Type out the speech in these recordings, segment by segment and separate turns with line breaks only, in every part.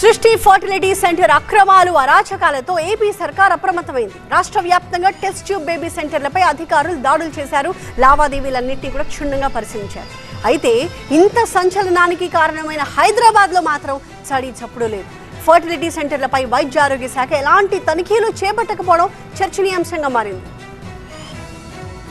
సృష్టి fertility centre అక్రమాలు అరాచకాలతో AP సర్కార్ అప్రమత్తమైంది. రాష్ట్ర వ్యాప్తంగా టెస్ట్ ట్యూబ్ బేబీ సెంటర్లపై అధికారులు దాడులు చేశారు. లావాదేవీలన్నింటినీ కూడా క్షుణ్ణంగా పరిశీలించారు. అయితే ఇంత సంచలనానికి కారణమైన హైదరాబాద్లో మాత్రం చడి చప్పుడు లేదు. ఫర్టిలిటీ సెంటర్లపై వైద్య ఆరోగ్య శాఖ ఎలాంటి తనిఖీలు చేపట్టకపోవడం చర్చనీయాంశంగా మారింది.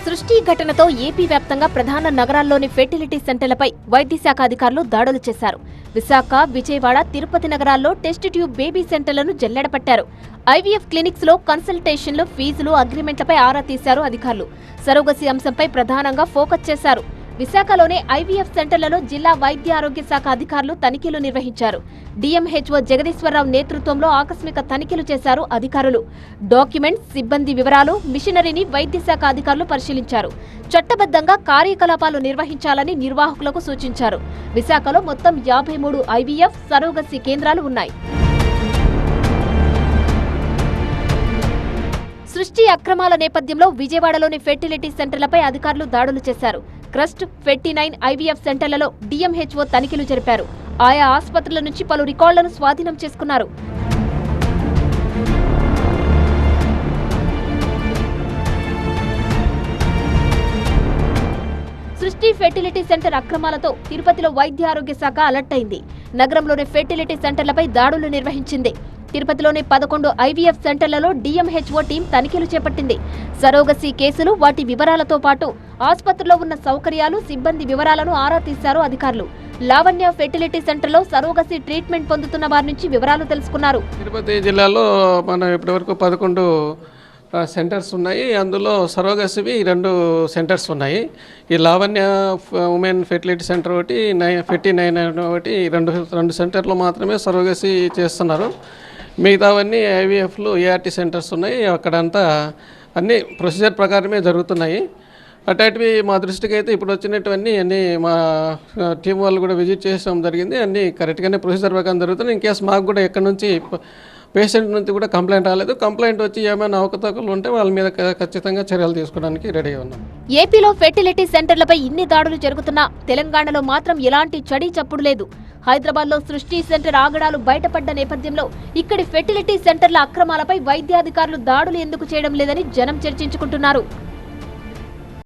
సృష్టి ఘటనతో ఏపీ వ్యాప్తంగా ప్రధాన నగరాల్లోని ఫెర్టిలిటీ సెంటర్లపై వైద్య శాఖ అధికారులు దాడులు చేశారు. విశాఖ విజయవాడ తిరుపతి నగరాల్లో టెస్ట్ ట్యూబ్ బేబీ సెంటర్లను జల్లెడపట్టారు. ఐవీఎఫ్ క్లినిక్స్లో కన్సల్టేషన్లు ఫీజులు అగ్రిమెంట్లపై ఆరా తీశారు అధికారులు. సరోగసి అంశంపై ప్రధానంగా ఫోకస్ చేశారు. విశాఖలోని ఐవీఎఫ్ సెంటర్లలో జిల్లా వైద్య ఆరోగ్య శాఖ అధికారులు తనిఖీలు నిర్వహించారు. డిఎంహెచ్ఓ జగదీశ్వరరావు నేతృత్వంలో ఆకస్మిక తనిఖీలు చేశారు అధికారులు. డాక్యుమెంట్స్ సిబ్బంది వివరాలు మిషనరీని వైద్య శాఖ అధికారులు పరిశీలించారు. చట్టబద్ధంగా కార్యకలాపాలు నిర్వహించాలని నిర్వాహకులకు సూచించారు. విశాఖలో మొత్తం యాభై మూడు ఐవీఎఫ్ సరోగసి కేంద్రాలు ఉన్నాయి. సృష్టి అక్రమాల నేపథ్యంలో విజయవాడలోని ఫెర్టిలిటీ సెంటర్లపై అధికారులు దాడులు చేశారు. క్రస్ట్ ఫెట్టి నైన్ ఐవీఎఫ్ సెంటర్లలో డిఎంహెచ్ఓ తనిఖీలు జరిపారు. ఆయా ఆసుపత్రుల నుంచి పలు రికార్డులను స్వాధీనం చేసుకున్నారు. సృష్టి ఫెర్టిలిటీ సెంటర్ అక్రమాలతో తిరుపతిలో వైద్య ఆరోగ్య శాఖ అలర్ట్ అయింది. నగరంలోని ఫెర్టిలిటీ సెంటర్లపై దాడులు నిర్వహించింది. తిరుపతిలోని పదకొండు ఐవీఎఫ్ సెంటర్లలో డిఎంహెచ్ఓ టీం తనిఖీలు చేపట్టింది. సరోగసి కేసులు వాటి వివరాలతో పాటు ఆసుపత్రిలో ఉన్న సౌకర్యాలు సిబ్బంది వివరాలను ఆరా తీశారు అధికారులు. లావణ్య ఫెర్టిలిటీ సెంటర్లో సరోగసి ట్రీట్మెంట్ పొందుతున్న వారి నుంచి వివరాలు తెలుసుకున్నారు.
తిరుపతి జిల్లాలో మనం ఇప్పటివరకు పదకొండు సెంటర్స్ ఉన్నాయి. అందులో సరోగసివి రెండు సెంటర్స్ ఉన్నాయి. ఈ లావణ్య ఉమెన్ ఫెర్టిలిటీ సెంటర్ ఒకటి నై ఫిఫ్టీ నైన్ ఒకటి రెండు రెండు సెంటర్లు మాత్రమే సరోగసి చేస్తున్నారు. మిగతావన్నీ ఐవీఎఫ్లు ఏఆర్టీ సెంటర్స్ ఉన్నాయి. అక్కడంతా అన్నీ ప్రొసీజర్ ప్రకారమే జరుగుతున్నాయి. అటాటివి మా దృష్టికి అయితే ఇప్పుడు వచ్చినటువన్నీ అన్నీ మా టీం వాళ్ళు కూడా విజిట్ చేయడం జరిగింది. అన్నీ కరెక్ట్గానే ప్రొసీజర్ ప్రకారం జరుగుతున్నాయి. ఇన్ కేసు మాకు కూడా ఎక్కడి నుంచి పేషెంట్ నుంచి కూడా కంప్లైంట్ రాలేదు. కంప్లైంట్ వచ్చి ఏమైనా అవకతవకలు ఉంటే వాళ్ళ మీద ఖచ్చితంగా చర్యలు తీసుకోవడానికి రెడీ ఉన్నాం.
ఏపీలో ఫెర్టిలిటీ సెంటర్లపై ఇన్ని దాడులు జరుగుతున్నా తెలంగాణలో మాత్రం ఎలాంటి చడి చప్పుడు లేదు. హైదరాబాద్లో సృష్టి సెంటర్ ఆగడాలు బయటపడ్డ నేపథ్యంలో ఇక్కడి ఫెర్టిలిటీ సెంటర్ల అక్రమాలపై వైద్యాధికారులు దాడులు ఎందుకు చేయడం లేదని జనం చర్చించుకుంటున్నారు.